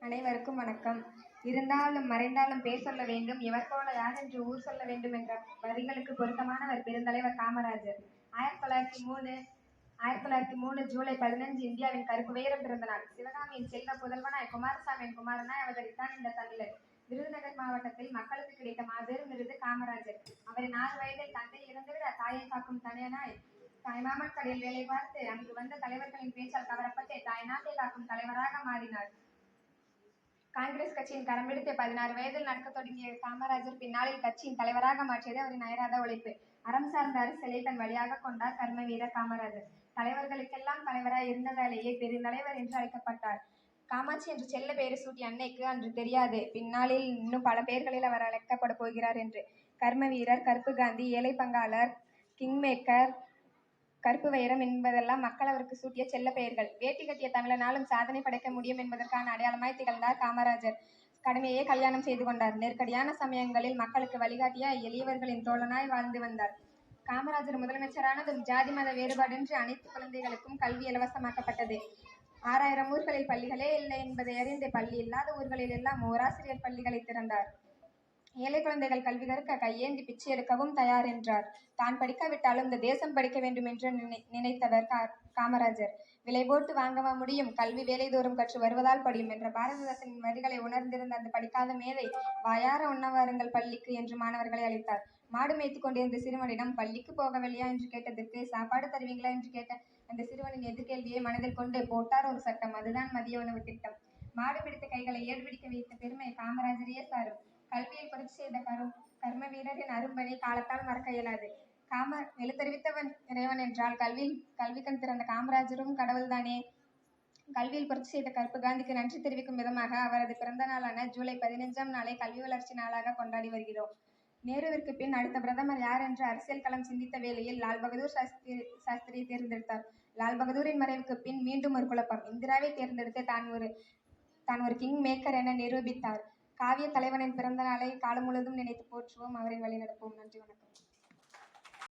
அனைவருக்கும் வணக்கம். இருந்தாலும் மறைந்தாலும் பேர் சொல்ல வேண்டும் இவர் போல யார் என்று ஊர் சொல்ல வேண்டும் என்ற வரிகளுக்கு பொருத்தமானவர் பெருந்தலைவர் காமராஜர். ஆயிரத்தி தொள்ளாயிரத்தி மூணு ஆயிரத்தி தொள்ளாயிரத்தி மூணு ஜூலை பதினஞ்சு இந்தியாவின் கருப்பு வேரம் பிறந்த நாள். சிவகாமியின் செல்வ புதல்வனாய் குமாரசாமியின் குமாரனாய் அவதரித்தான் இந்த தமிழர். விருதுநகர் மாவட்டத்தில் மக்களுக்கு கிடைத்த மாபெரும் விருது காமராஜர். அவரின் ஆறு வயதில் தந்தை இறந்துவிட தாயை காக்கும் தனையனாய் தாய்மாமன் கடையில் வேலை பார்த்து அங்கு வந்த தலைவர்களின் பேச்சால் கவரப்பட்டு தாய்நாட்டை காக்கும் தலைவராக மாறினார். காங்கிரஸ் கட்சியின் கரம் பதினாறு வயதில் நடக்க தொடங்கிய காமராஜர் பின்னாளில் கட்சியின் தலைவராக மாற்றியது அவரின் அயராத உழைப்பு. அறம் சார்ந்த அரசியலை தன் வழியாக கொண்டார் கர்ம வீரர் காமராஜர். தலைவர்களுக்கெல்லாம் தலைவராய் இருந்ததாலேயே பெருந்தலைவர் என்று அழைக்கப்பட்டார். காமாட்சி என்று செல்ல பெயர் சூட்டிய அன்னைக்கு அன்று தெரியாது. பின்னாளில் இன்னும் பல பெயர்களில் அவர் அழைக்கப்பட போகிறார் என்று. கர்ம வீரர் கருப்பு காந்தி ஏழை பங்காளர் கிங்மேக்கர் கருப்பு வைரம் என்பதெல்லாம் மக்கள் அவருக்கு சூட்டிய செல்ல பெயர்கள். வேட்டி கட்டிய தமிழனாலும் சாதனை படைக்க முடியும் என்பதற்கான அடையாளமாய் திகழ்ந்தார் காமராஜர். கடமையே கல்யாணம் செய்து கொண்டார். நெருக்கடியான சமயங்களில் மக்களுக்கு வழிகாட்டிய எளியவர்களின் தோழனாய் வாழ்ந்து வந்தார். காமராஜர் முதலமைச்சரானதும் ஜாதி மத வேறுபாடின்றி அனைத்து குழந்தைகளுக்கும் கல்வி இலவசமாக்கப்பட்டது. ஆறாயிரம் ஊர்களில் பள்ளிகளே இல்லை என்பதை அறிந்து பள்ளி இல்லாத ஊர்களில் எல்லாம் ஓராசிரியர் பள்ளிகளை திறந்தார். ஏழை குழந்தைகள் கல்வி கற்க கையேந்தி பிச்சை எடுக்கவும் தயார் என்றார். தான் படிக்காவிட்டாலும் இந்த தேசம் படிக்க வேண்டும் என்று நினைத்தவர் காமராஜர். விலை போட்டு வாங்கவா முடியும்? கல்வி வேலைதோறும் கற்று வருவதால் படியும் என்ற பாரதிதாசனின் வரிகளை உணர்ந்திருந்த அந்த படிக்காத மேதை வாயார உண்ணவாருங்கள் பள்ளிக்கு என்று மாணவர்களை அழைத்தார். மாடு மேய்த்து கொண்டிருந்த சிறுவனிடம் பள்ளிக்கு போகவில்லையா? என்று கேட்டதற்கு சாப்பாடு தருவீங்களா? என்று கேட்ட அந்த சிறுவனின் எதிர்கேள்வியை மனதில் கொண்டு போட்டார் ஒரு சட்டம் அதுதான் மதிய உணவு திட்டம். மாடு பிடித்த கைகளை ஏடு பிடிக்க வைத்த பெருமை காமராஜரையே சாரும். கல்வியில் புரட்சி செய்த கரும் கர்ம வீரரின் அரும்பணி காலத்தால் மறக்க இயலாது. காம எழுத்தறிவித்தவன் இறைவன் என்றால் கல்வியில் கல்வி கண் திறந்த காமராஜரும் கடவுள்தானே. கல்வியில் புரட்சி செய்த கருப்பு காந்திக்கு நன்றி தெரிவிக்கும் விதமாக அவரது பிறந்த நாளான ஜூலை பதினைஞ்சாம் நாளை கல்வி வளர்ச்சி நாளாக கொண்டாடி வருகிறோம். நேருவிற்கு பின் அடுத்த பிரதமர் யார் என்று அரசியல் களம் சிந்தித்த வேளையில் லால் பகதூர் சாஸ்திரி சாஸ்திரியை தேர்ந்தெடுத்தார். லால் பகதூரின் மறைவுக்கு பின் மீண்டும் ஒரு குழப்பம். இந்திராவை தேர்ந்தெடுத்து தான் ஒரு தான் ஒரு கிங் மேக்கர் என நிரூபித்தார். காவிய தலைவனின் பிறந்த நாளை காலம் முழுவதும் நினைத்து போற்றுவோம். அவரை வழிநடப்போம். நன்றி வணக்கம்.